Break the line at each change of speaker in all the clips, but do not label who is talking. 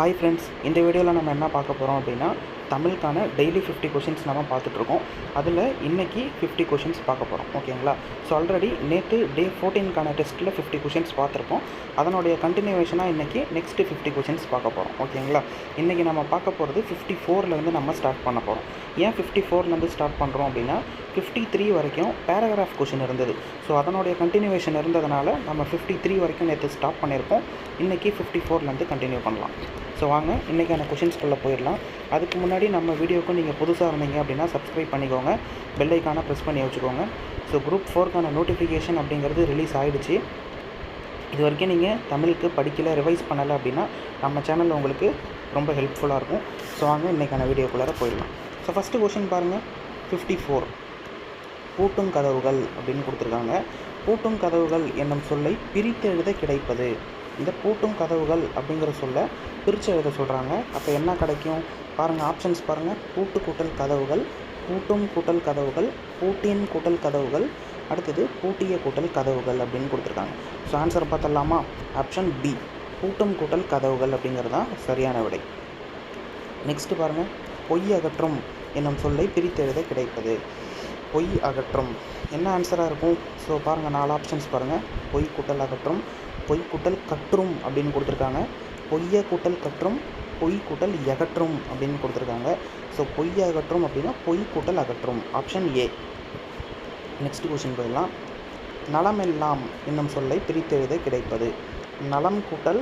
Hi friends இந்த வீடியோவில் நம்ம என்ன பார்க்க போகிறோம் அப்படின்னா தமிழுக்கான டெய்லி ஃபிஃப்டி கொஷின்ஸ் நம்ம பார்த்துட்ருக்கோம். அதில் இன்றைக்கி ஃபிஃப்டி கொஷின்ஸ் பார்க்க போகிறோம் ஓகேங்களா? ஸோ ஆல்ரெடி நேற்று டே ஃபோர்டீனுக்கான டெஸ்ட்டில் ஃபிஃப்டி கொஷின்ஸ் பார்த்துருப்போம். அதனுடைய கண்டினியூவேஷனாக இன்றைக்கி நெக்ஸ்ட்டு ஃபிஃப்டி கொஷின்ஸ் பார்க்க போகிறோம் ஓகேங்களா? இன்றைக்கி நம்ம பார்க்க போகிறது ஃபிஃப்டி ஃபோர்லேருந்து நம்ம ஸ்டார்ட் பண்ண போகிறோம் ஏன் ஃபிஃப்டி ஃபோர்லேருந்து ஸ்டார்ட் பண்ணுறோம் அப்படின்னா ஃபிஃப்டி த்ரீ வரைக்கும் பேராகிராஃப் கொஷின் இருந்தது. ஸோ அதனுடைய கண்டினியூவேஷன் இருந்ததுனால நம்ம ஃபிஃப்டி த்ரீ வரைக்கும் நேற்று ஸ்டாப் பண்ணியிருக்கோம் இன்றைக்கி ஃபிஃப்டி ஃபோர்லேருந்து கண்டினியூ பண்ணலாம். ஸோ வாங்க இன்றைக்கான கொஷின்ஸ்குள்ளே போயிடலாம். அதுக்கு முன்னாடி நம்ம வீடியோக்கு நீங்கள் புதுசாக இருந்தீங்க அப்படின்னா சப்ஸ்கிரைப் பண்ணிக்கோங்க. பெல்லைக்கான ப்ரெஸ் பண்ணி வச்சுக்கோங்க. ஸோ குரூப் ஃபோர்க்கான நோட்டிஃபிகேஷன் அப்படிங்கிறது ரிலீஸ் ஆகிடுச்சு இது வரைக்கும் நீங்கள் தமிழுக்கு படிக்கலை ரிவைஸ் பண்ணலை அப்படின்னா நம்ம சேனல் உங்களுக்கு ரொம்ப ஹெல்ப்ஃபுல்லாக இருக்கும். ஸோ வாங்க இன்றைக்கான வீடியோக்குள்ளார போயிடலாம். ஸோ ஃபஸ்ட்டு கொஷின் பாருங்கள் ஃபிஃப்டி ஃபோர் பூட்டும் கதவுகள் அப்படின்னு கொடுத்துருக்காங்க. பூட்டும் கதவுகள் என்னும் சொல்லை பிரித்தெழுத கிடைப்பது. இந்த பூட்டும் கதவுகள் அப்படிங்கிற சொல்லை பிரித்து எழுத சொல்கிறாங்க அப்போ என்ன கிடைக்கும்? பாருங்கள் ஆப்ஷன்ஸ் பாருங்கள் பூட்டு கூட்டல் கதவுகள் பூட்டும் கூட்டல் கதவுகள் பூட்டின் கூட்டல் கதவுகள் அடுத்தது பூட்டிய கூட்டல் கதவுகள் அப்படின்னு கொடுத்துருக்காங்க. ஸோ ஆன்சர் பார்த்தலாமா ஆப்ஷன் பி பூட்டும் கூட்டல் கதவுகள் அப்படிங்கிறது தான் சரியான விடை. நெக்ஸ்ட்டு பாருங்கள் பொய் அகற்றும் என்னும் சொல்லை பிரித்தெழுத கிடைப்பது. பொய் அகற்றும். என்ன ஆன்சராக இருக்கும்? ஸோ பாருங்கள் நாலு ஆப்ஷன்ஸ் பாருங்கள் பொய் கூட்டல் அகற்றும் பொய் கூட்டல் கற்றும் அப்படின்னு கொடுத்துருக்காங்க. பொய்ய கூட்டல் கற்றும் பொய் கூட்டல் எகற்றும் அப்படின்னு கொடுத்துருக்காங்க. ஸோ பொய் அகற்றும் அப்படின்னா பொய் கூட்டல் அகற்றும். ஆப்ஷன் ஏ நெக்ஸ்ட் கொஷின் போயிடலாம். நலமெல்லாம் என்னும் சொல்லை பிரித்தெழுத கிடைப்பது. நலம் கூட்டல்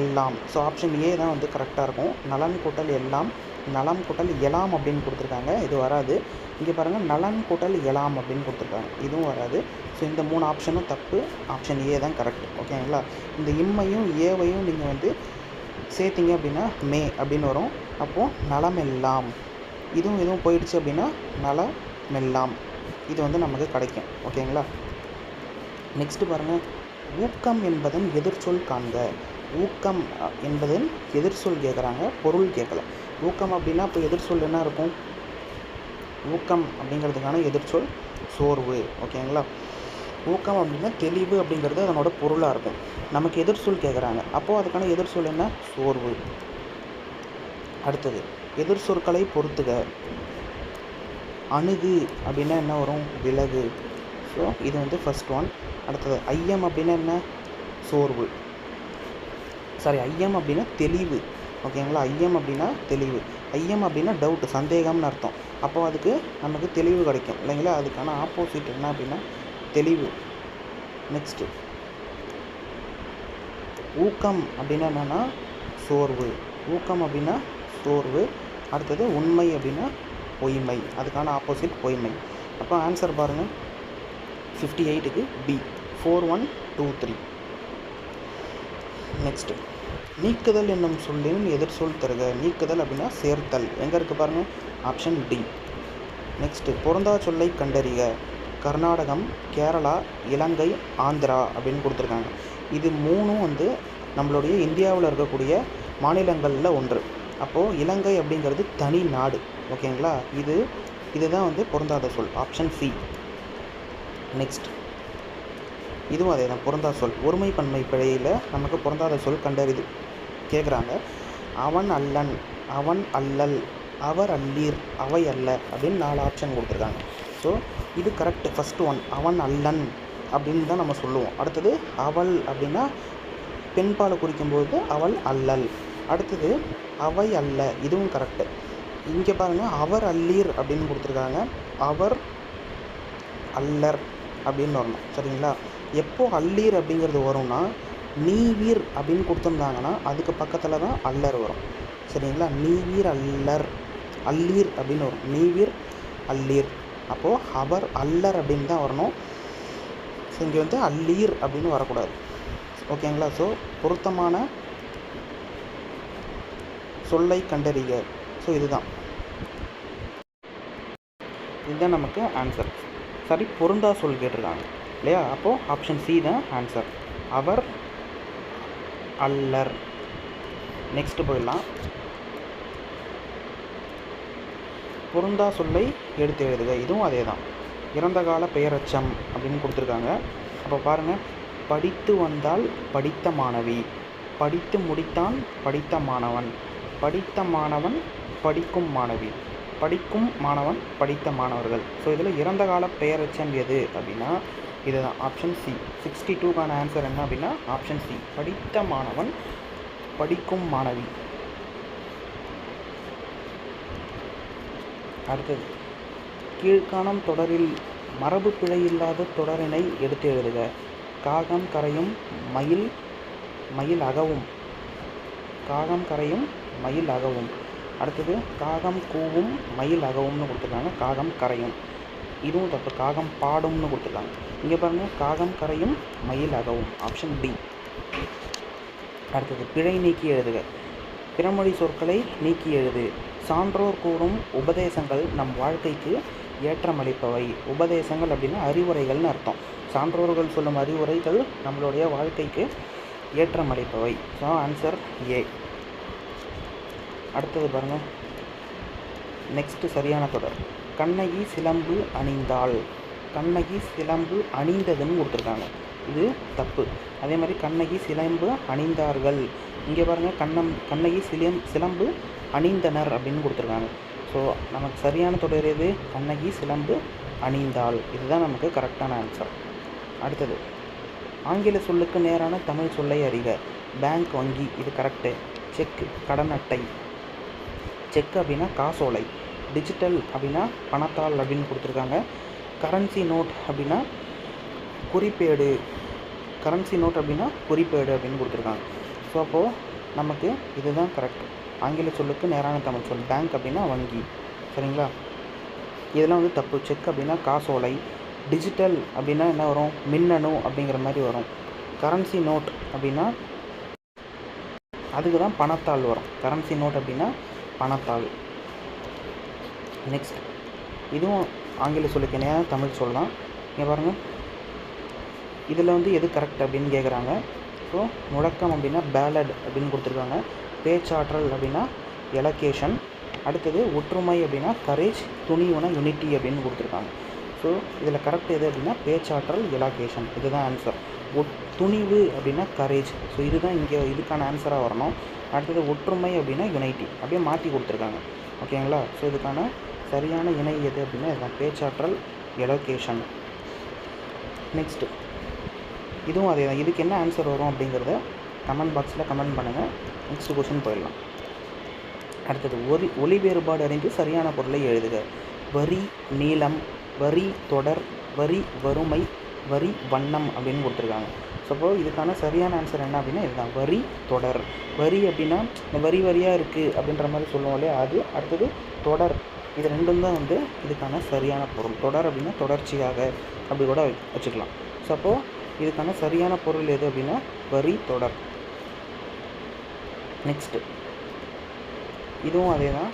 எல்லாம். ஸோ ஆப்ஷன் ஏ தான் வந்து கரெக்டாக இருக்கும். நலன் கூட்டல் எல்லாம். நலம் கூட்டல் எலாம் அப்படின்னு கொடுத்துருக்காங்க. இது வராது. இங்கே பாருங்கள் நலன் கூட்டல் எலாம் அப்படின்னு கொடுத்துருக்காங்க. இதுவும் வராது. ஸோ இந்த மூணு ஆப்ஷனும் தப்பு. ஆப்ஷன் ஏ தான் கரெக்ட் ஓகேங்களா இந்த இம்மையும் ஏவையும் நீங்கள் வந்து சேர்த்திங்க அப்படின்னா மே அப்படின்னு வரும். அப்போது நலமெல்லாம் இதுவும் இதுவும் போயிடுச்சு அப்படின்னா நலமெல்லாம் இது வந்து நமக்கு கிடைக்கும். ஓகேங்களா நெக்ஸ்ட்டு பாருங்கள் ஊக்கம் என்பதன் எதிர்ச்சொல் காண்க. ஊக்கம் என்பதன் எதிர்ச்சொல் கேட்குறாங்க பொருள் கேட்கல. ஊக்கம் அப்படின்னா இப்போ எதிர்ச்சொல் என்ன இருக்கும்? ஊக்கம் அப்படிங்கிறதுக்கான எதிர்ச்சொல் சோர்வு ஓகேங்களா? ஊக்கம் அப்படின்னா தெளிவு அப்படிங்கிறது அதனோட பொருளாக இருக்கும். நமக்கு எதிர்ச்சொல் கேட்குறாங்க. அப்போது அதுக்கான எதிர்ச்சொல் என்ன? சோர்வு. அடுத்தது எதிர் சொற்களை பொறுத்துக. அணுகு அப்படின்னா என்ன வரும்? விலகு. ஸோ இது வந்து ஃபஸ்ட் ஒன் அடுத்தது ஐயம் அப்படின்னா என்ன? சோர்வு. சாரி ஐயம் அப்படின்னா தெளிவு. ஓகேங்களா ஐயம் அப்படின்னா தெளிவு. ஐயம் அப்படின்னா டவுட்டு சந்தேகம்னு அர்த்தம். அப்போ அதுக்கு நமக்கு தெளிவு கிடைக்கும். இல்லைங்களா? அதுக்கான ஆப்போசிட் என்ன அப்படின்னா தெளிவு. நெக்ஸ்ட்டு ஊக்கம் அப்படின்னா என்னென்னா சோர்வு. ஊக்கம் அப்படின்னா சோர்வு. அடுத்தது உண்மை அப்படின்னா பொய்மை. அதுக்கான ஆப்போசிட் பொய்மை. அப்போ ஆன்சர் பாருங்கள் ஃபிஃப்டி எயிட்டுக்கு B four one two three next நீக்குதல் என்னும் சொல்லின் எதிர்சொல் தருக. நீக்குதல் அப்படின்னா சேர்த்தல். எங்கே இருக்குது பாருங்கள் ஆப்ஷன் டி நெக்ஸ்ட்டு பொருந்தா சொல்லை கண்டறிக. கர்நாடகம் கேரளா இலங்கை ஆந்திரா அப்படின்னு கொடுத்துருக்காங்க. இது மூணும் வந்து நம்மளுடைய இந்தியாவில் இருக்கக்கூடிய மாநிலங்களில் ஒன்று. அப்போது இலங்கை அப்படிங்கிறது தனி நாடு. ஓகேங்களா? இது இதுதான் வந்து பொருந்தாத சொல். ஆப்ஷன் சி நெக்ஸ்ட் இதுவும் அதே தான். பொருந்தா சொல். ஒருமை பன்மை பிழையில் நமக்கு பொருந்தாத சொல் கண்டறிது. கேட்குறாங்க அவன் அல்லன். அவன் அல்லல். அவர் அல்லீர். அவை அல்ல அப்படின்னு நாலு ஆப்ஷன் கொடுத்துருக்காங்க. ஸோ இது கரெக்ட் ஃபஸ்ட் ஒன் அவன் அல்லன் அப்படின்னு தான் நம்ம சொல்லுவோம். அடுத்தது அவள் அப்படின்னா பெண்பாலை குறிக்கும்போது அவள் அல்லல். அடுத்தது அவை அல்ல. இதுவும் கரெக்டு இங்கே பாருங்கள் அவர் அல்லீர் அப்படின்னு கொடுத்துருக்காங்க. அவர் அல்லர் அப்படின்னு வரணும். சரிங்களா? எப்போ அல்லீர் அப்படிங்கிறது வரும்னா நீவீர் அப்படின்னு கொடுத்துருந்தாங்கன்னா அதுக்கு பக்கத்தில் தான் அல்லர் வரும். சரிங்களா? நீவீர் அல்லர் அல்லீர் அப்படின்னு வரும். நீவீர் அல்லீர். அப்போது ஹபர் அல்லர் அப்படின்னு தான் வரணும். ஸோ இங்கே வந்து அல்லீர் அப்படின்னு வரக்கூடாது. ஓகேங்களா? ஸோ பொருத்தமான சொல்லை கண்டறிக. ஸோ இதுதான். இதுதான் நமக்கு ஆன்சர் சரி பொருந்தா சொல் கேட்டிருக்காங்க. இல்லையா? அப்போது ஆப்ஷன் சி தான் ஆன்சர் அவர் அல்லர். நெக்ஸ்ட் போயிடலாம். பொருந்தா சொல்லை எடுத்து எழுதுக. இதுவும் அதே தான் இறந்த கால பெயரச்சம் அப்படின்னு கொடுத்துருக்காங்க. அப்போ பாருங்கள் படித்து வந்தால் படித்த மாணவி. படித்து முடித்தான் படித்த மாணவன். படித்த மாணவன் படிக்கும் மாணவி. படிக்கும் மாணவன் படித்த மாணவர்கள். ஸோ இதில் இறந்த கால பெயரச்சம் எது அப்படின்னா இதுதான் ஆப்ஷன் சி சிக்ஸ்டி டூக்கான ஆன்சர் என்ன அப்படின்னா ஆப்ஷன் சி படித்த மாணவன் படிக்கும் மாணவி. அடுத்தது கீழ்காணும் தொடரில் மரபு பிழை இல்லாத தொடரினை எடுத்து எழுதுக. காகம் கரையும் மயில் மயில் அகவும். காகம் கரையும் மயில் அகவும். அடுத்தது காகம் கூவும் மயில் அகவும்னு கொடுத்துருக்காங்க. காகம் கரையும். இதுவும் தப்பு. காகம் பாடும்னு கொடுத்துருக்காங்க. இங்கே பாருங்கள் காகம் கரையும் மயில் அகவும் ஆப்ஷன் டி அடுத்தது பிழை நீக்கி எழுதுக. பிறமொழி சொற்களை நீக்கி எழுது. சான்றோர் கூறும் உபதேசங்கள் நம் வாழ்க்கைக்கு ஏற்றமளிப்பவை. உபதேசங்கள் அப்படின்னா அறிவுரைகள்னு அர்த்தம். சான்றோர்கள் சொல்லும் அறிவுரைகள் நம்மளுடைய வாழ்க்கைக்கு ஏற்றமளிப்பவை. ஸோ ஆன்சர் ஏ அடுத்தது பாருங்கள் நெக்ஸ்ட்டு சரியான தொடர். கண்ணகி சிலம்பு அணிந்தாள். கண்ணகி சிலம்பு அணிந்ததுன்னு கொடுத்துருக்காங்க. இது தப்பு. அதே மாதிரி கண்ணகி சிலம்பு அணிந்தார்கள். இங்கே பாருங்கள் கண்ணம் கண்ணகி சிலம் சிலம்பு அணிந்தனர் அப்படின்னு கொடுத்துருக்காங்க. ஸோ நமக்கு சரியான தொடர் எது? கண்ணகி சிலம்பு அணிந்தாள். இதுதான் நமக்கு கரெக்டான ஆன்சர் அடுத்தது ஆங்கில சொல்லுக்கு நேரான தமிழ் சொல்லை அறிக. பேங்க் வங்கி இது கரெக்டு செக் கடன் அட்டை. செக் அப்படின்னா காசோலை. டிஜிட்டல் அப்படின்னா பணத்தாள் அப்படின்னு கொடுத்துருக்காங்க. கரன்சி நோட் அப்படின்னா குறிப்பேடு. கரன்சி நோட் அப்படின்னா குறிப்பேடு அப்படின்னு கொடுத்துருக்காங்க. ஸோ அப்போது நமக்கு இதுதான் கரெக்ட் ஆங்கில சொல்லுக்கு நேரான தமிழ் சொல். பேங்க் அப்படின்னா வங்கி. சரிங்களா? இதெல்லாம் வந்து தப்பு. செக் அப்படின்னா காசோலை. டிஜிட்டல் அப்படின்னா என்ன வரும்? மின்னணு அப்படிங்கிற மாதிரி வரும். கரன்சி நோட் அப்படின்னா அதுக்கு தான் பணத்தாள் வரும். கரன்சி நோட் அப்படின்னா பணத்தாள். நெக்ஸ்ட் இதுவும் ஆங்கில சொல்லுக்கு தமிழ் சொல்லலாம் இங்கே பாருங்கள் இதில் வந்து எது கரெக்ட் அப்படின்னு கேட்குறாங்க ஸோ முழக்கம் அப்படின்னா பேலட் அப்படின்னு கொடுத்துருக்காங்க. பேச்சாற்றல் அப்படின்னா எலக்கேஷன் அடுத்தது ஒற்றுமை அப்படின்னா கரேஜ் துணிவுனா யூனிட்டி அப்படின்னு கொடுத்துருக்காங்க. ஸோ இதில் கரெக்ட் எது அப்படின்னா பேச்சாற்றல் எலாகேஷன் இதுதான் ஆன்சர் ஒட் துணிவு அப்படின்னா கரேஜ் ஸோ இதுதான் இங்கே இதுக்கான ஆன்சராக வரணும். அடுத்தது ஒற்றுமை அப்படின்னா யுனைட்டி அப்படியே மாற்றி கொடுத்துருக்காங்க. ஓகேங்களா ஸோ இதுக்கான சரியான இணை எது அப்படின்னா இதுதான். பேச்சாற்றல் எலோகேஷன் நெக்ஸ்ட்டு இதுவும் அதே தான். இதுக்கு என்ன ஆன்சர் வரும் அப்படிங்கிறத கமெண்ட் பாக்ஸில் கமெண்ட் பண்ணுங்கள் நெக்ஸ்ட் கொஷின் போயிடலாம். அடுத்தது ஒலி ஒலி வேறுபாடு அறிந்து சரியான பொருளை எழுதுக. வரி நீளம் வரி தொடர் வரி வறுமை வரி வண்ணம் அப்படின்னு கொடுத்துருக்காங்க. ஸோ இதுக்கான சரியான ஆன்சர் என்ன அப்படின்னா இதுதான். வரி தொடர். வரி அப்படின்னா இந்த வரி வரியாக இருக்குது அப்படின்ற மாதிரி சொல்லுவோம் இல்லையா? அது அடுத்தது தொடர். இது ரெண்டும் தான் வந்து இதுக்கான சரியான பொருள். தொடர் அப்படின்னா தொடர்ச்சியாக அப்படி கூட வச்சுக்கலாம். ஸோ அப்போது இதுக்கான சரியான பொருள் எது அப்படின்னா வரி தொடர். நெக்ஸ்ட்டு இதுவும் அதே தான்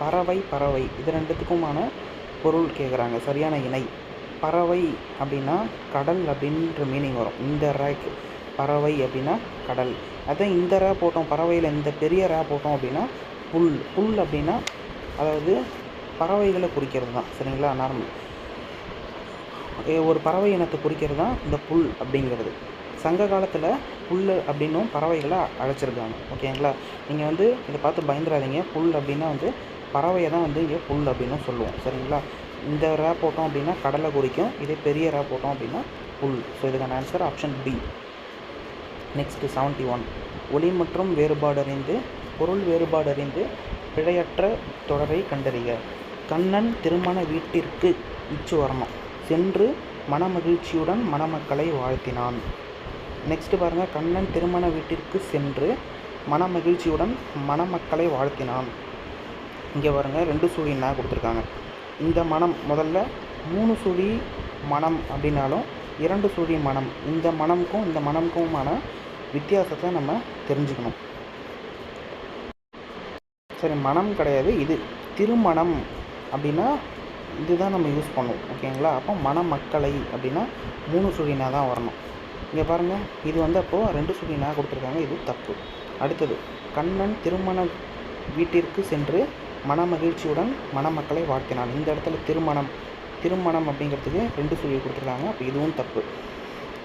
பறவை பறவை. இது ரெண்டுத்துக்குமான பொருள் கேட்குறாங்க சரியான இணை. பறவை அப்படின்னா கடல் அப்படின்ற மீனிங் வரும். இந்த ரேக்கு பறவை அப்படின்னா கடல். அதான் இந்த ரே போட்டோம். பறவையில் இந்த பெரிய ரே போட்டோம் அப்படின்னா புல். புல் அப்படின்னா அதாவது பறவைகளை குறிக்கிறது தான். சரிங்களா? நார்மல் ஒரு பறவை இனத்தை குறிக்கிறது தான் இந்த புல் அப்படிங்கிறது. சங்க காலத்தில் புல் அப்படின்னும் பறவைகளை அழைச்சிருக்காங்க. ஓகேங்களா? நீங்கள் வந்து இதை பார்த்து பயந்துடாதீங்க. புல் அப்படின்னா வந்து பறவையை தான் வந்து இங்கே புல் அப்படின்னு சொல்லுவோம். சரிங்களா? இந்த ரே போட்டோம் அப்படின்னா கடலை குறிக்கும். இதே பெரிய ரே போட்டோம் அப்படின்னா புல். ஸோ இதுக்கான answer option B next seventy one ஒளி மற்றும் வேறுபாடு அறிந்து பொருள் வேறுபாடு அறிந்து பிழையற்ற தொடரை கண்டறிக. கண்ணன் திருமண வீட்டிற்கு இச்சு வரணும் சென்று மனமகிழ்ச்சியுடன் மணமக்களை வாழ்த்தினான். நெக்ஸ்ட்டு பாருங்கள் கண்ணன் திருமண வீட்டிற்கு சென்று மனமகிழ்ச்சியுடன் மணமக்களை வாழ்த்தினான். இங்கே பாருங்கள் ரெண்டு சுழி என்ன கொடுத்துருக்காங்க? இந்த மனம் முதல்ல மூணு சுழி மனம் அப்படின்னாலும் இரண்டு சுழி மனம் இந்த மனம்க்கும் இந்த மனம்க்குமான வித்தியாசத்தை நம்ம தெரிஞ்சுக்கணும். சரி மனம் கிடையாது. இது திருமணம் அப்படின்னா இதுதான் நம்ம யூஸ் பண்ணுவோம். ஓகேங்களா அப்போ மணமக்களை அப்படின்னா மூணு சுழினா தான் வரணும். இங்கே பாருங்கள் இது வந்து அப்போது ரெண்டு சுழினா கொடுத்துருக்காங்க. இது தப்பு. அடுத்தது கண்ணன் திருமண வீட்டிற்கு சென்று மனமகிழ்ச்சியுடன் மணமக்களை வாழ்த்தினான். இந்த இடத்துல திருமணம் திருமணம் அப்படிங்கிறதுக்கு ரெண்டு சுழி கொடுத்துருக்காங்க. அப்போ இதுவும் தப்பு.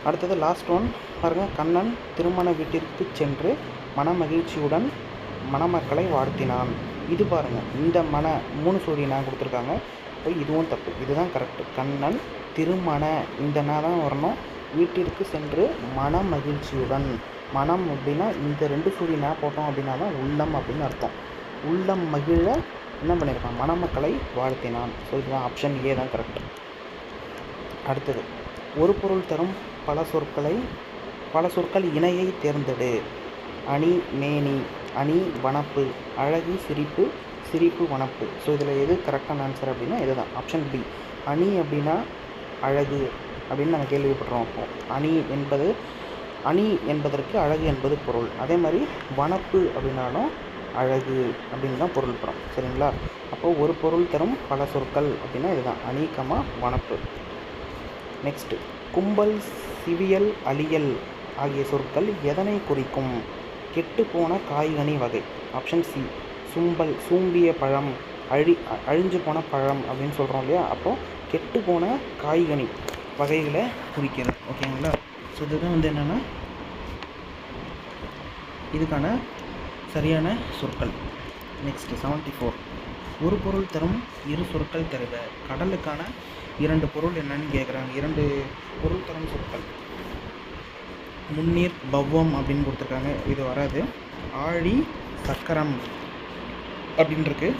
அடுத்தது லாஸ்ட் ஒன் பாருங்கள் கண்ணன் திருமண வீட்டிற்கு சென்று மனமகிழ்ச்சியுடன் மணமக்களை வாழ்த்தினான். இது பாருங்கள் இந்த மன மூணு சூரிய நான் கொடுத்துருக்காங்க. இப்போ இதுவும் தப்பு. இதுதான் கரெக்டு கண்ணன் திருமண இந்த நான் தான் வரணும். வீட்டிற்கு சென்று மன மகிழ்ச்சியுடன் மனம் அப்படின்னா இந்த ரெண்டு சூரிய நான் போட்டோம் அப்படின்னா தான் உள்ளம் அப்படின்னு அர்த்தம். உள்ளம் மகிழ என்ன பண்ணியிருக்கான்? மணமக்களை வாழ்த்தினான். ஸோ இதுதான் ஆப்ஷன் ஏ தான் கரெக்ட் அடுத்தது ஒரு பொருள் தரும் பல சொற்களை பல சொற்கள் இணையை தேர்ந்தெடு. அணி மேனி அணி வனப்பு அழகு சிரிப்பு சிரிப்பு வனப்பு. ஸோ இதில் எது கரெக்டான ஆன்சர் அப்படின்னா இதுதான். ஆப்ஷன் பி அணி அப்படின்னா அழகு அப்படின்னு நம்ம கேள்விப்படுறோம் அப்போ. அணி என்பது அணி என்பதற்கு அழகு என்பது பொருள். அதே மாதிரி வனப்பு அப்படின்னாலும் அழகு அப்படின்னு தான் பொருள் பெறும் சரிங்களா? அப்போது ஒரு பொருள் தரும் பல சொற்கள் அப்படின்னா இதுதான். அணிக்கமாக வனப்பு. நெக்ஸ்ட்டு கும்பல் சிவியல் அழியல் ஆகிய சொற்கள் எதனை குறிக்கும்? கெட்டுப்போன காய்கனி வகை. ஆப்ஷன் சி சும்பல் சூம்பிய பழம் அழி அழிஞ்சு போன பழம் அப்படின்னு சொல்கிறோம் இல்லையா? அப்போது கெட்டு போன காய்கனி வகைகளை குறிக்கிறது. ஓகேங்களா ஸோ இதுதான் வந்து என்னென்னா இதுக்கான சரியான சொற்கள். நெக்ஸ்ட்டு செவன்ட்டி ஃபோர் ஒரு பொருள் தரும் இரு சொற்கள் தருக. கடலுக்கான இரண்டு பொருள் என்னன்னு கேட்குறாங்க இரண்டு பொருள் தரும் சொற்கள். முன்னீர் பவ்வம் அப்படின்னு கொடுத்துருக்காங்க. இது வராது. ஆழி சக்கரம் அப்படின்னு இருக்கு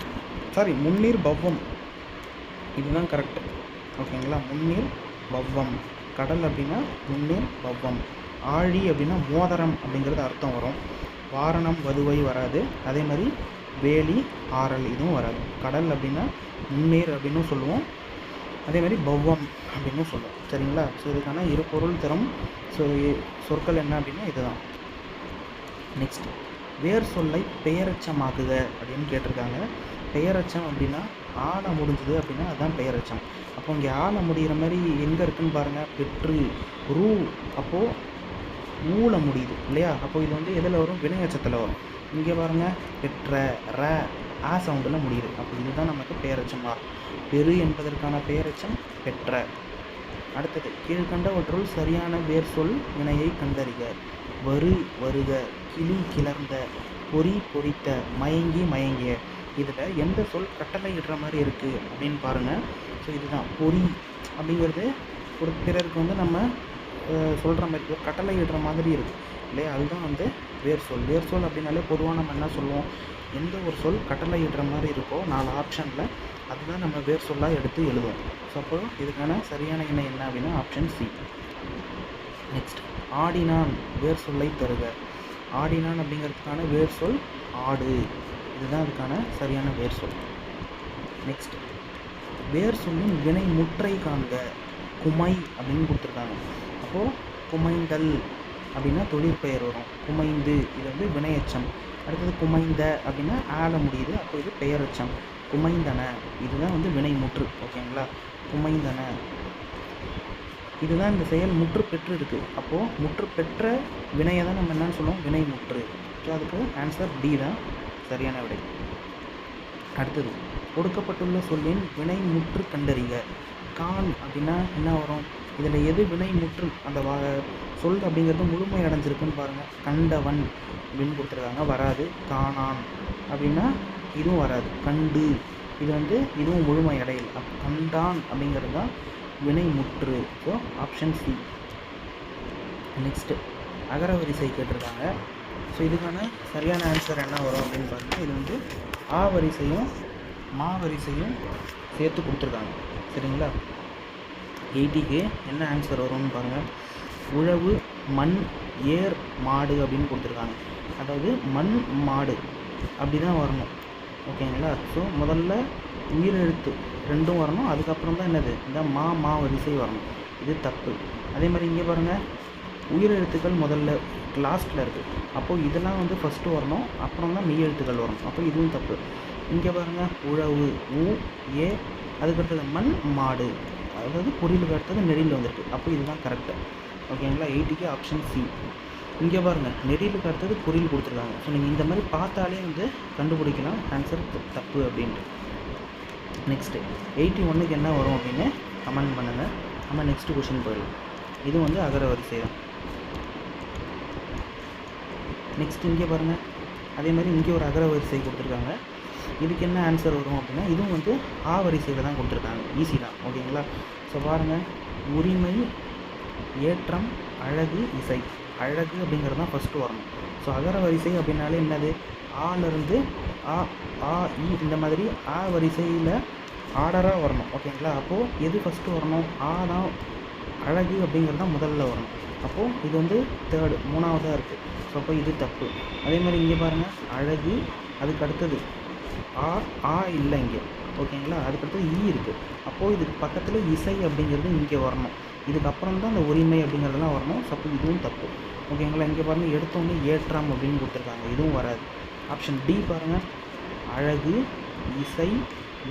சாரி முன்னீர் பவ்வம். இதுதான் கரெக்ட் ஓகேங்களா முன்னீர் பவ்வம். கடல் அப்படின்னா முன்னீர் பவ்வம். ஆழி அப்படின்னா மோதரம் அப்படிங்கிறது அர்த்தம் வரும். வாரணம் வதுவை வராது. அதே மாதிரி வேலி ஆறல் இதுவும் வராது. கடல் அப்படின்னா முன்னீர் அப்படின்னு சொல்லுவோம். அதே மாதிரி பவ்வம் அப்படின்னு சொல்லுவோம் சரிங்களா? ஸோ இதுக்கான இரு பொருள் தரும் ஸோ சொற்கள் என்ன அப்படின்னா இதுதான். நெக்ஸ்ட் வேர் சொல்லை பெயரச்சமாக்குக அப்படின்னு கேட்டிருக்காங்க. பெயரச்சம் அப்படின்னா ஆன முடிஞ்சது அப்படின்னா அதுதான் பெயரச்சம். அப்போ இங்கே ஆன முடிகிற மாதிரி எங்கே இருக்குன்னு பாருங்கள் பெற்று ரூ அப்போது ஊழ முடியுது இல்லையா? அப்போ இது வந்து எதில் வரும்? வினையச்சத்தில் வரும். இங்கே பாருங்கள் பெற்ற ர ஆ சவுண்டில் முடியுது. அப்போ இதுதான் நமக்கு பெயரச்சமாக இருக்கும் பெரு என்பதற்கான பெயரெச்சம் பெற்ற. அடுத்தது கீழ்கண்டவற்றுள் சரியான வேர் சொல் வினையை கண்டறிக. வரு வருக கிளி கிளர்ந்த பொறி பொறித்த மயங்கி மயங்கிய. இதில் எந்த சொல் கட்டளை இடுற மாதிரி இருக்குது அப்படின்னு பாருங்கள் ஸோ இதுதான். பொறி அப்படிங்கிறது ஒரு பிறருக்கு வந்து நம்ம சொல்கிற மாதிரி ஒரு கட்டளையிடுற மாதிரி இருக்குது இல்லையா? அதுதான் வந்து வேர் சொல். வேர் சொல் அப்படின்னாலே பொதுவாக நம்ம என்ன சொல்லுவோம்? எந்த ஒரு சொல் கட்டளை இடுற மாதிரி இருக்கோ நாலு ஆப்ஷனில் அதுதான் நம்ம வேர் சொல்லாக எடுத்து எழுதுவோம். ஸோ அப்போ இதுக்கான சரியான இணை என்ன அப்படின்னா ஆப்ஷன் சி நெக்ஸ்ட் ஆடினான் வேர் சொல்லை தருக. ஆடினான் அப்படிங்கிறதுக்கான வேர் சொல் ஆடு. இதுதான் அதுக்கான சரியான வேர் சொல். நெக்ஸ்ட் வேர் சொல்லின் வினை முற்றை காண்க. குமை அப்படின்னு கொடுத்துருக்காங்க. அப்போது குமைந்தல் அப்படின்னா தொழிற்பெயர் வரும். குமைந்து இது வந்து வினையச்சம். அடுத்தது குமைந்த அப்படின்னா ஆள முடியுது. அப்போ இது பெயரச்சம். குமைந்தன. இதுதான் வந்து வினை முற்று ஓகேங்களா? குமைந்தன. இதுதான் இந்த செயல் முற்று பெற்று இருக்கு அப்போது முற்று பெற்ற வினையை தான் நம்ம என்னன்னு சொல்லுவோம்? வினை முற்று. ஸோ அதுக்கு ஆன்சர் டி தான். சரியான விடை. அடுத்தது கொடுக்கப்பட்டுள்ள சொல்லின் வினை முற்று கண்டறிக. கான் அப்படின்னா என்ன வரும்? இதில் எது வினை முற்று? அந்த வா சொல் அப்படிங்கிறது முழுமை அடைஞ்சிருக்குன்னு பாருங்கள் கண்டவன் அப்படின்னு கொடுத்துருக்காங்க. வராது. காணான் அப்படின்னா இதுவும் வராது. கண்டு. இது வந்து இதுவும் முழுமை அடையல். அப் கண்டான் அப்படிங்கிறது தான் வினை முற்று. ஸோ ஆப்ஷன் சி நெக்ஸ்ட்டு அகர வரிசை கேட்டிருக்காங்க. ஸோ இதுக்கான சரியான ஆன்சர் என்ன வரும் அப்படின்னு பாருங்கள் இது வந்து ஆ வரிசையும் மா வரிசையும் சேர்த்து கொடுத்துருக்காங்க. சரிங்களா? எயிட்டிக்கு என்ன ஆன்சர் வரும்னு பாருங்கள் உழவு மண் ஏர் மாடு அப்படின்னு கொடுத்துருக்காங்க. அதாவது மண் மாடு. அப்படி தான் வரணும். ஓகேங்களா? ஸோ முதல்ல உயிரெழுத்து ரெண்டும் வரணும். அதுக்கப்புறம் தான் என்னது? இந்த மா மா வரிசை வரணும். இது தப்பு. அதே மாதிரி இங்கே பாருங்கள் உயிரெழுத்துக்கள் முதல்ல லாஸ்ட்டில் இருக்குது அப்போது இதெல்லாம் வந்து ஃபஸ்ட்டு வரணும். அப்புறம் தான் மெய் எழுத்துக்கள் வரும் அப்போ இதுவும் தப்பு. இங்கே பாருங்கள் உழவு ஊ ஏ அதுக்கடுத்தது மண் மாடு. அதாவது பொரியலுக்கு அடுத்தது நெறியில் வந்திருக்கு. அப்போ இதுதான் கரெக்டு ஓகேங்களா? எயிட்டிக்கு ஆப்ஷன் சி இங்கே பாருங்கள் நெறியில் அடுத்தது பொரியல் கொடுத்துருக்காங்க. ஸோ நீங்கள் இந்த மாதிரி பார்த்தாலே வந்து கண்டுபிடிக்கலாம். ஆன்சர் தப்பு அப்படின்ட்டு. நெக்ஸ்ட்டு எயிட்டி ஒன்றுக்கு என்ன வரும் அப்படின்னு கமெண்ட் பண்ணுங்கள் நம்ம நெக்ஸ்ட் கொஷின் போயிடலாம். இது வந்து அகர வரிசை தான். நெக்ஸ்ட் இங்கே பாருங்கள் அதே மாதிரி இங்கே ஒரு அகர வரிசை கொடுத்துருக்காங்க. இதுக்கு என்ன ஆன்சர் வரும் அப்படின்னா இதுவும் வந்து ஆ வரிசையில் தான் கொடுத்துருக்காங்க. ஈஸி தான். ஓகேங்களா ஸோ பாருங்கள் உரிமை ஏற்றம் அழகு இசை. அழகு அப்படிங்கிறது தான் ஃபஸ்ட்டு வரணும். ஸோ அகர வரிசை அப்படின்னாலே என்னது? ஆலேருந்து ஆ ஆ இ இந்த மாதிரி ஆ வரிசையில் ஆர்டராக வரணும். ஓகேங்களா அப்போது எது ஃபஸ்ட்டு வரணும்? ஆ தான் அழகு அப்படிங்கிறது தான் முதல்ல வரணும். அப்போது இது வந்து தேர்டு மூணாவதாக இருக்குது ஸோ அப்போ இது தப்பு. அதே மாதிரி இங்கே பாருங்கள் அழகு அதுக்கு அடுத்தது ஆ ஆ இல்லை இங்கே. ஓகேங்களா அதுக்கடுத்தது ஈ இருக்குது அப்போது இதுக்கு பக்கத்தில் இசை அப்படிங்கிறது இங்கே வரணும். இதுக்கப்புறம் தான் அந்த உரிமை அப்படிங்கிறதுலாம் வரணும். சப்போஸ் இதுவும் தப்பு. ஓகேங்களா இங்கே பாருங்கள் எடுத்தோன்னே ஏற்றம் அப்படின்னு கொடுத்துருக்காங்க. இதுவும் வராது. ஆப்ஷன் டி பாருங்கள் அழகு இசை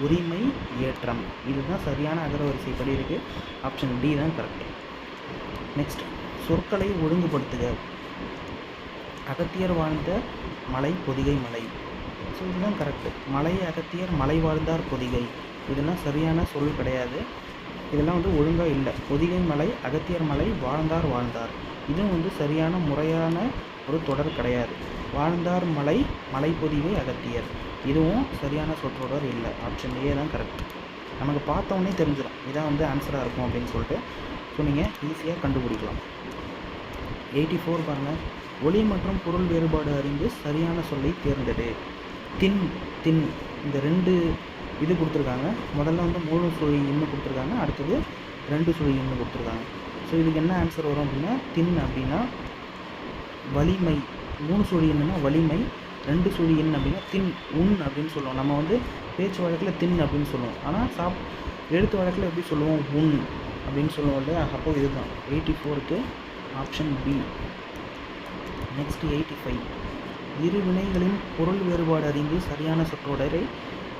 உரிமை ஏற்றம் இதுதான் சரியான அகரவரிசைப்படி இருக்குது ஆப்ஷன் டி தான் கரெக்ட் நெக்ஸ்ட் சொற்களை ஒழுங்குபடுத்துக. அகத்தியர் வாழ்ந்த மலை பொதிகை மலை. ஸோ இதுதான் கரெக்டு மலை அகத்தியர் மலை வாழ்ந்தார் பொதிகை. இதெல்லாம் சரியான சொல் கிடையாது. இதெல்லாம் வந்து ஒழுங்காக இல்லை. பொதிகை மலை அகத்தியர் மலை வாழ்ந்தார் வாழ்ந்தார். இதுவும் வந்து சரியான முறையான ஒரு தொடர் கிடையாது. வாழ்ந்தார் மலை மலை பொதிகை அகத்தியர். இதுவும் சரியான சொற்றொடர் இல்லை. ஆப்ஷன் ஏ தான் கரெக்ட் நமக்கு பார்த்தோன்னே தெரிஞ்சிடும் இதான் வந்து ஆன்சராக இருக்கும் அப்படின்னு சொல்லிட்டு. ஸோ நீங்கள் ஈஸியாக கண்டுபிடிக்கலாம். எயிட்டி ஃபோர் பாருங்கள் ஒளி மற்றும் பொருள் வேறுபாடு அறிந்து சரியான சொல்லை தேர்ந்தெடு. தின் தின் இந்த ரெண்டு இது கொடுத்துருக்காங்க. முதல்ல வந்து மூணு சுழி இன்னும் கொடுத்துருக்காங்க. அடுத்தது ரெண்டு சுழி இன்னும் கொடுத்துருக்காங்க. ஸோ இதுக்கு என்ன ஆன்சர் வரும் அப்படின்னா தின் அப்படின்னா வலிமை. மூணு சுழி என்னன்னா வலிமை ரெண்டு சுழி எண் அப்படின்னா தின் உன் அப்படின்னு சொல்லுவோம். நம்ம வந்து பேச்சு வழக்கில் தின் அப்படின்னு சொல்லுவோம். ஆனால் சாப் எழுத்து வழக்கில் எப்படி சொல்லுவோம்? உன் அப்படின்னு சொல்லுவோம் இல்லையா? அப்போ இதுதான். எயிட்டி ஃபோருக்கு option B next eighty five இரு வினைகளின் பொருள் வேறுபாடு அறிந்து சரியான சொற்றொடரை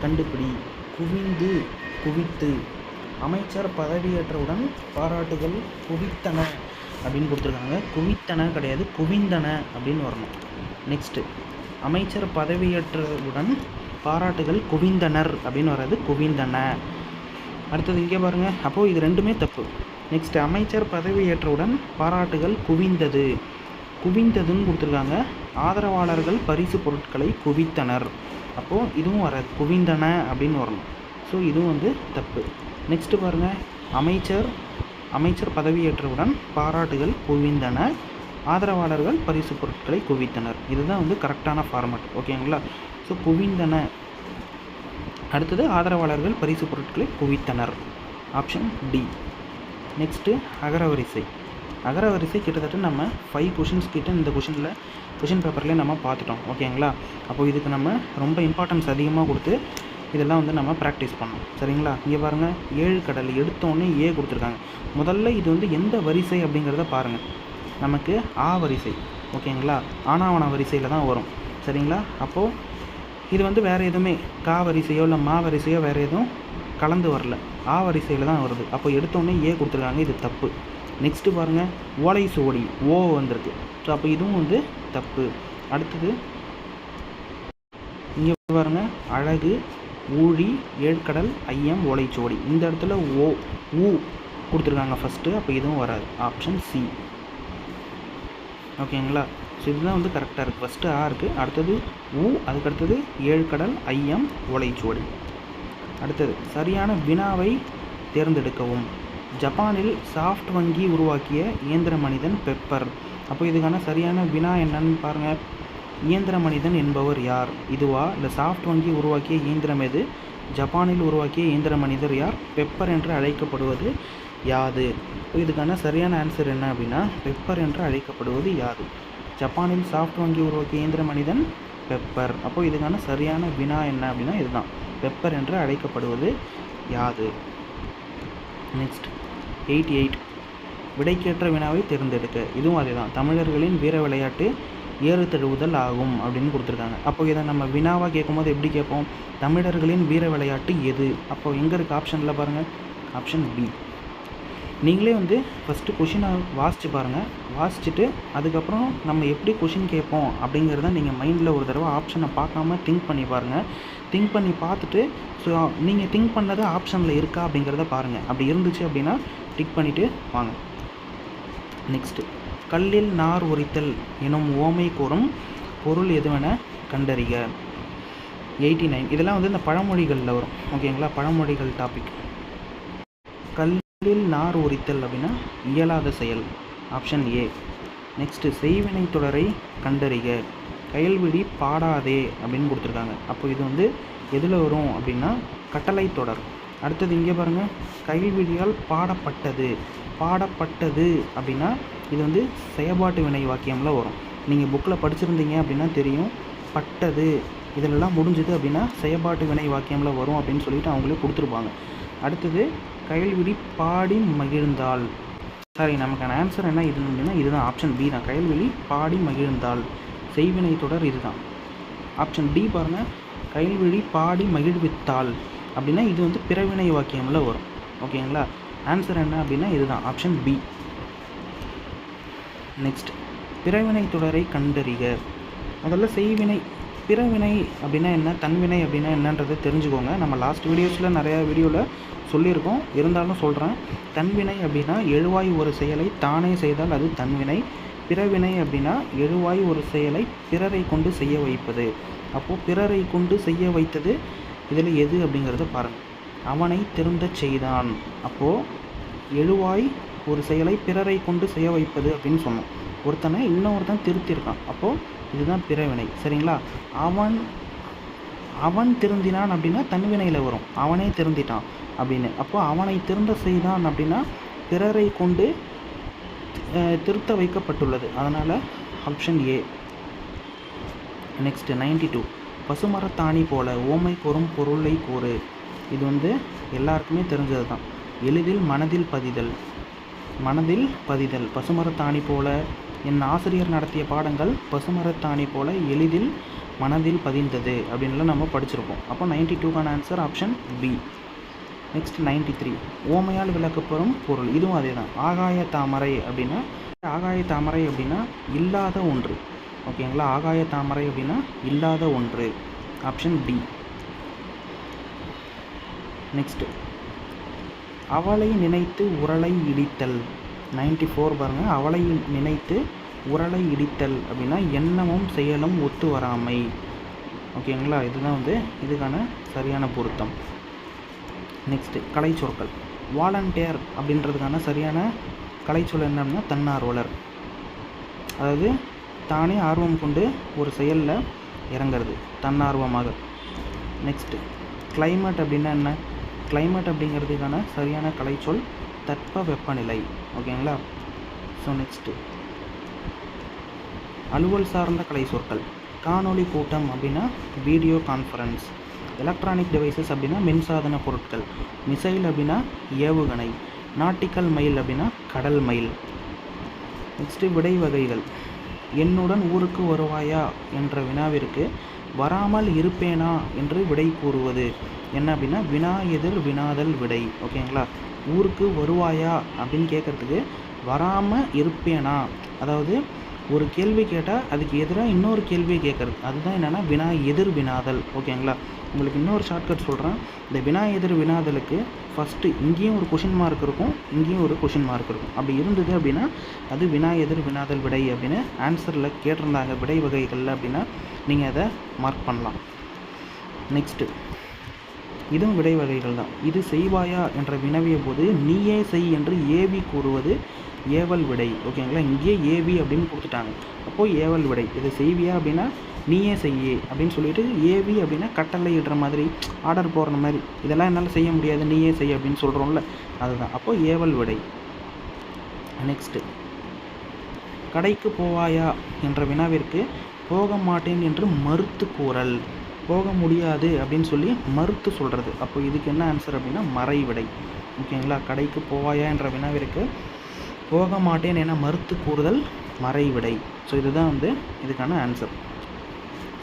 கண்டுபிடி. குவிந்து குவித்து. அமைச்சர் பதவியேற்றவுடன் பாராட்டுகள் குவித்தன அப்படின்னு கொடுத்துருக்காங்க. குவித்தன கிடையாது குவிந்தன அப்படின்னு வரணும். நெக்ஸ்ட்டு அமைச்சர் பதவியேற்றவுடன் பாராட்டுகள் குவிந்தனர் அப்படின்னு வர்றது குவிந்தன. அடுத்தது இங்கே பாருங்கள் அப்போது இது ரெண்டுமே தப்பு. நெக்ஸ்ட் அமைச்சர் பதவியேற்றவுடன் பாராட்டுகள் குவிந்தது. குவிந்ததுன்னு கொடுத்துருக்காங்க. ஆதரவாளர்கள் பரிசு பொருட்களை குவித்தனர். அப்போது இதுவும் வர குவிந்தன அப்படின்னு வரணும். ஸோ இதுவும் வந்து தப்பு. நெக்ஸ்ட்டு பாருங்கள் அமைச்சர் அமைச்சர் பதவியேற்றவுடன் பாராட்டுகள் குவிந்தன. ஆதரவாளர்கள் பரிசு பொருட்களை குவித்தனர். இதுதான் வந்து கரெக்டான ஃபார்மட் ஓகேங்களா ஸோ குவிந்தன. அடுத்தது ஆதரவாளர்கள் பரிசு பொருட்களை குவித்தனர். ஆப்ஷன் டி நெக்ஸ்ட்டு அகரவரிசை. அகரவரிசை கிட்டத்தட்ட நம்ம ஃபைவ் கொஷின்ஸ் கிட்ட இந்த கொஷினில் கொஷின் பேப்பர்லேயே நம்ம பார்த்துட்டோம். ஓகேங்களா அப்போது இதுக்கு நம்ம ரொம்ப இம்பார்ட்டன்ஸ் அதிகமாக கொடுத்து இதெல்லாம் வந்து நம்ம ப்ராக்டிஸ் பண்ணோம் சரிங்களா? இங்கே பாருங்கள் ஏழு கடல் எடுத்தோடனே ஏ கொடுத்துருக்காங்க. முதல்ல இது வந்து எந்த வரிசை அப்படிங்கிறத பாருங்கள் நமக்கு ஆ வரிசை. ஓகேங்களா ஆனாவன வரிசையில் தான் வரும். சரிங்களா? அப்போது இது வந்து வேறு எதுவுமே. கா வரிசையோ இல்லை மா வரிசையோ வேறு எதுவும் கலந்து வரல. ஆ வரிசையில் தான் வருது. அப்போ எடுத்தோடனே ஏ கொடுத்துருக்காங்க. இது தப்பு. நெக்ஸ்ட்டு பாருங்கள் ஓலை சுவடி ஓ வந்திருக்கு. ஸோ அப்போ இதுவும் வந்து தப்பு. அடுத்தது இங்கே பாருங்கள் அழகு ஊழி ஏழ்கடல் ஐயம் ஓலைச்சுவடி இந்த இடத்துல ஓ ஊ கொடுத்துருக்காங்க ஃபஸ்ட்டு அப்போ இதுவும் வராது. ஆப்ஷன் சி ஓகேங்களா ஸோ இதுதான் வந்து கரெக்டாக இருக்குது ஃபஸ்ட்டு ஆ இருக்குது அடுத்தது ஊ அதுக்கடுத்தது ஏழ்கடல் ஐயம் ஓலைச்சுவடி அடுத்தது சரியான வினாவை தேர்ந்தெடுக்கவும். ஜப்பானில் சாஃப்ட் வங்கி உருவாக்கிய இயந்திர மனிதன் பெப்பர். அப்போ இதுக்கான சரியான வினா என்னன்னு பாருங்கள் இயந்திர மனிதன் என்பவர் யார்? இதுவா? இல்லை சாஃப்ட் வங்கி உருவாக்கிய இயந்திரம் எது? ஜப்பானில் உருவாக்கிய இயந்திர மனிதர் யார்? பெப்பர் என்று அழைக்கப்படுவது யாது? இதுக்கான சரியான ஆன்சர் என்ன அப்படின்னா பெப்பர் என்று அழைக்கப்படுவது யாது. ஜப்பானில் சாஃப்ட் வங்கி உருவாக்கிய இயந்திர மனிதன் பெப்பர். அப்போது இதுக்கான சரியான வினா என்ன அப்படின்னா இதுதான். பெப்பர் என்று அழைக்கப்படுவது யாது. நெக்ஸ்ட் எயிட்டி எயிட் விடைக்கேற்ற வினாவை தேர்ந்தெடுக்க. இதுவும் அதே தான் தமிழர்களின் வீர விளையாட்டு ஏறு தழுவுதல் ஆகும் அப்படின்னு கொடுத்துருக்காங்க. அப்போ இதை நம்ம வினாவாக கேட்கும்போது எப்படி கேட்போம்? தமிழர்களின் வீர விளையாட்டு எது? அப்போ எங்கே இருக்குது ஆப்ஷனில் பாருங்கள் ஆப்ஷன் பி நீங்களே வந்து ஃபஸ்ட்டு கொஷினை வாசித்து பாருங்கள் வாசிச்சுட்டு அதுக்கப்புறம் நம்ம எப்படி கொஷின் கேட்போம் அப்படிங்கிறத நீங்கள் மைண்டில் ஒரு தடவை ஆப்ஷனை பார்க்காம திங்க் பண்ணி பாருங்கள் திங்க் பண்ணி பார்த்துட்டு ஸோ நீங்கள் திங்க் பண்ணது ஆப்ஷனில் இருக்கா அப்படிங்கிறத பாருங்கள் அப்படி இருந்துச்சு அப்படின்னா டிக் பண்ணிவிட்டு வாங்க. நெக்ஸ்ட்டு கல்லில் நார் உரித்தல் எனும் ஓமை கூறும் பொருள் எதுவென கண்டறிக. எயிட்டி நைன் இதெல்லாம் வந்து இந்த பழமொழிகளில் வரும். ஓகேங்களா பழமொழிகள் டாபிக் கல்லில் நார் உரித்தல் அப்படின்னா இயலாத செயல். ஆப்ஷன் ஏ நெக்ஸ்ட்டு செய்வினை தொடரை கண்டறிக. கயல்விழி பாடாதே அப்படின்னு கொடுத்துருக்காங்க. அப்போ இது வந்து எதில் வரும் அப்படின்னா கட்டளை தொடர். அடுத்தது இங்கே பாருங்கள் கைவிழியால் பாடப்பட்டது. பாடப்பட்டது அப்படின்னா இது வந்து செயல்பாட்டு வினை வாக்கியமில் வரும். நீங்கள் புக்கில் படிச்சிருந்தீங்க அப்படின்னா தெரியும். பட்டது. இதிலெல்லாம் முடிஞ்சுது அப்படின்னா செயல்பாட்டு வினை வாக்கியமில் வரும் அப்படின்னு சொல்லிட்டு அவங்களே கொடுத்துருப்பாங்க. அடுத்தது கயல்விழி பாடி மகிழ்ந்தாள். சாரி நமக்கான ஆன்சர் என்ன? இது அப்படின்னா இதுதான் ஆப்ஷன் பி தான். கயல்விழி பாடி மகிழ்ந்தாள். செய்வினை தொடர் இதுதான். ஆப்ஷன் டி பாருங்கள் கயல்விழி பாடி மகிழ்வித்தாள். அப்படின்னா இது வந்து பிறவினை வாக்கியமில் வரும். ஓகேங்களா? ஆன்சர் என்ன அப்படின்னா இதுதான். ஆப்ஷன் பி நெக்ஸ்ட் பிறவினை தொடரை கண்டறிக. முதல்ல செய்வினை. பிறவினை அப்படின்னா என்ன? தன்வினை அப்படின்னா என்னன்றதை தெரிஞ்சுக்கோங்க. நம்ம லாஸ்ட் வீடியோஸில் நிறையா வீடியோவில் சொல்லியிருக்கோம். இருந்தாலும் சொல்கிறேன் தன்வினை அப்படின்னா எழுவாய் ஒரு செயலை தானே செய்தால் அது தன்வினை. பிறவினை அப்படின்னா எழுவாய் ஒரு செயலை பிறரை கொண்டு செய்ய வைப்பது. அப்போது பிறரை கொண்டு செய்ய வைத்தது இதில் எது அப்படிங்கிறத பாருங்கள் அவனை திருந்தச் செய்தான். அப்போது எழுவாய் ஒரு செயலை பிறரை கொண்டு செய்ய வைப்பது அப்படின்னு சொன்னோம். ஒருத்தனை இன்னொருத்தன் திருத்திருக்கான் அப்போது இதுதான் பிறவினை. சரிங்களா? அவன் அவன் திருந்தினான் அப்படின்னா தன்வினையில் வரும். அவனே திருந்திட்டான் அப்படின்னு. அப்போ அவனை திருந்த செய்தான் அப்படின்னா பிறரை கொண்டு திருத்த வைக்கப்பட்டுள்ளது. அதனால் option A next ninety two பசுமரத்தாணி போல ஓமை கூறும் பொருளை கூறு. இது வந்து எல்லாருக்குமே தெரிஞ்சது தான். எளிதில் மனதில் பதிதல். மனதில் பதிதல். பசுமரத்தாணி போல என் ஆசிரியர் நடத்திய பாடங்கள் பசுமரத்தாணி போல எளிதில் மனதில் பதிந்தது அப்படின்லாம் நம்ம படிச்சிருப்போம். அப்போ ninety டூக்கான answer option B next ninety three ஓமையால் விளக்கப்பெறும் பொருள். இதுவும் அதே தான் ஆகாய தாமரை அப்படின்னா ஆகாய தாமரை அப்படின்னா இல்லாத ஒன்று. ஓகேங்களா? ஆகாய தாமரை அப்படின்னா இல்லாத ஒன்று. ஆப்ஷன் டி நெக்ஸ்ட்டு அவளை நினைத்து உரலை இடித்தல். நைன்டி ஃபோர் பாருங்கள் அவளை நினைத்து உரலை இடித்தல் அப்படின்னா எண்ணமும் செயலும் ஒத்து வராமை. ஓகேங்களா? இதுதான் வந்து இதுக்கான சரியான பொருத்தம். நெக்ஸ்ட்டு கலைச்சொற்கள். வாலண்டியர் அப்படின்றதுக்கான சரியான கலைச்சொல் என்ன அப்படின்னா தன்னார்வலர். அதாவது தானே ஆர்வம் கொண்டு ஒரு செயலில் இறங்குறது தன்னார்வமாக நெக்ஸ்ட்டு கிளைமேட் அப்படின்னா என்ன? கிளைமேட் அப்படிங்கிறதுக்கான சரியான கலைச்சொல் தட்ப வெப்பநிலை. ஓகேங்களா ஸோ நெக்ஸ்ட்டு அலுவல் சார்ந்த கலை சொற்கள். காணொளி கூட்டம் அப்படின்னா வீடியோ கான்ஃபரன்ஸ் எலக்ட்ரானிக் டிவைசஸ் அப்படின்னா மின்சாதன பொருட்கள். மிசைல் அப்படின்னா ஏவுகணை. நாட்டிக்கல் மயில் அப்படின்னா கடல் மயில். நெக்ஸ்ட்டு விடை வகைகள். என்னுடன் ஊருக்கு வருவாயா? என்ற வினாவிற்கு வராமல் இருப்பேனா? என்று விடை கூறுவது. என்ன அப்படின்னா வினா எதிர் வினாதல் விடை. ஓகேங்களா? ஊருக்கு வருவாயா? அப்படின்னு கேட்குறதுக்கு வராமல் இருப்பேனா? அதாவது ஒரு கேள்வி கேட்டால் அதுக்கு எதிராக இன்னொரு கேள்வியை கேட்குறது. அதுதான் என்னென்னா வினா எதிர் வினாதல். ஓகேங்களா? உங்களுக்கு இன்னொரு ஷார்ட்கட் சொல்கிறேன் இந்த வினா எதிர் வினாதலுக்கு ஃபஸ்ட்டு இங்கேயும் ஒரு கொஷின் மார்க் இருக்கும் இங்கேயும் ஒரு கொஷின் மார்க் இருக்கும். அப்படி இருந்தது அப்படின்னா அது வினா எதிர் வினாதல் விடை அப்படின்னு ஆன்சரில் கேட்டிருந்தாங்க விடை வகைகளில் அப்படின்னா நீங்கள் அதை மார்க் பண்ணலாம். நெக்ஸ்ட்டு இதுவும் விடை வகைகள் தான். இது செய்வாயா என்ற வினவிய போது நீயே செய் என்று ஏவி கூறுவது ஏவல் விடை. ஓகேங்களா இங்கேயே ஏவி அப்படின்னு கொடுத்துட்டாங்க. அப்போது ஏவல் விடை. இது செய்வியா அப்படின்னா நீயே செய்ய அப்படின்னு சொல்லிட்டு ஏவி அப்படின்னா கட்டளை இடுற மாதிரி ஆர்டர் போடுற மாதிரி. இதெல்லாம் என்னால் செய்ய முடியாது நீயே செய் அப்படின்னு சொல்கிறோம்ல அதுதான். அப்போது ஏவல் விடை. நெக்ஸ்ட்டு கடைக்கு போவாயா என்ற வினாவிற்கு போக மாட்டேன் என்று மறுத்து கூறல். போக முடியாது அப்படின்னு சொல்லி மறுத்து சொல்கிறது அப்போ இதுக்கு என்ன ஆன்சர் அப்படின்னா மறைவிடை ஓகேங்களா? கடைக்கு போவாயா என்ற வினாவிற்கு போக மாட்டேன் என மறுத்து கூறுதல் மறைவிடை ஸோ இதுதான் வந்து இதுக்கான ஆன்சர்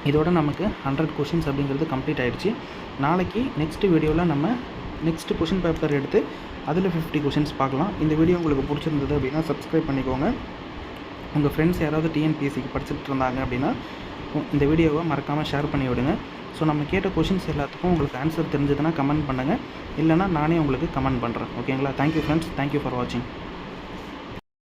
இதோட நமக்கு ஹண்ட்ரட் கொஷின்ஸ் அப்படிங்கிறது கம்ப்ளீட் ஆகிடுச்சு நாளைக்கு நெக்ஸ்ட் வீடியோவில் நம்ம நெக்ஸ்ட் கொஷின் பேப்பர் எடுத்து அதில் ஃபிஃப்டி கொஷின்ஸ் பார்க்கலாம். இந்த வீடியோ உங்களுக்கு பிடிச்சிருந்தது அப்படின்னா சப்ஸ்கிரைப் பண்ணிக்கோங்க. உங்கள் ஃப்ரெண்ட்ஸ் யாராவது டிஎன்பிஎஸ்சிக்கு படிச்சுட்டு இருந்தாங்க அப்படின்னா இந்த வீடியோவை மறக்காமல் ஷேர் பண்ணி விடுங்க. ஸோ நம்ம கேட்ட கொஷின்ஸ் எல்லாத்துக்கும் உங்களுக்கு ஆன்சர் தெரிஞ்சதுன்னா கமெண்ட் பண்ணுங்கள் இல்லைனா நானே உங்களுக்கு கமெண்ட் பண்ணுறேன் ஓகேங்களா தேங்க்யூ ஃப்ரெண்ட்ஸ் தேங்க்யூ ஃபார் வாட்சிங்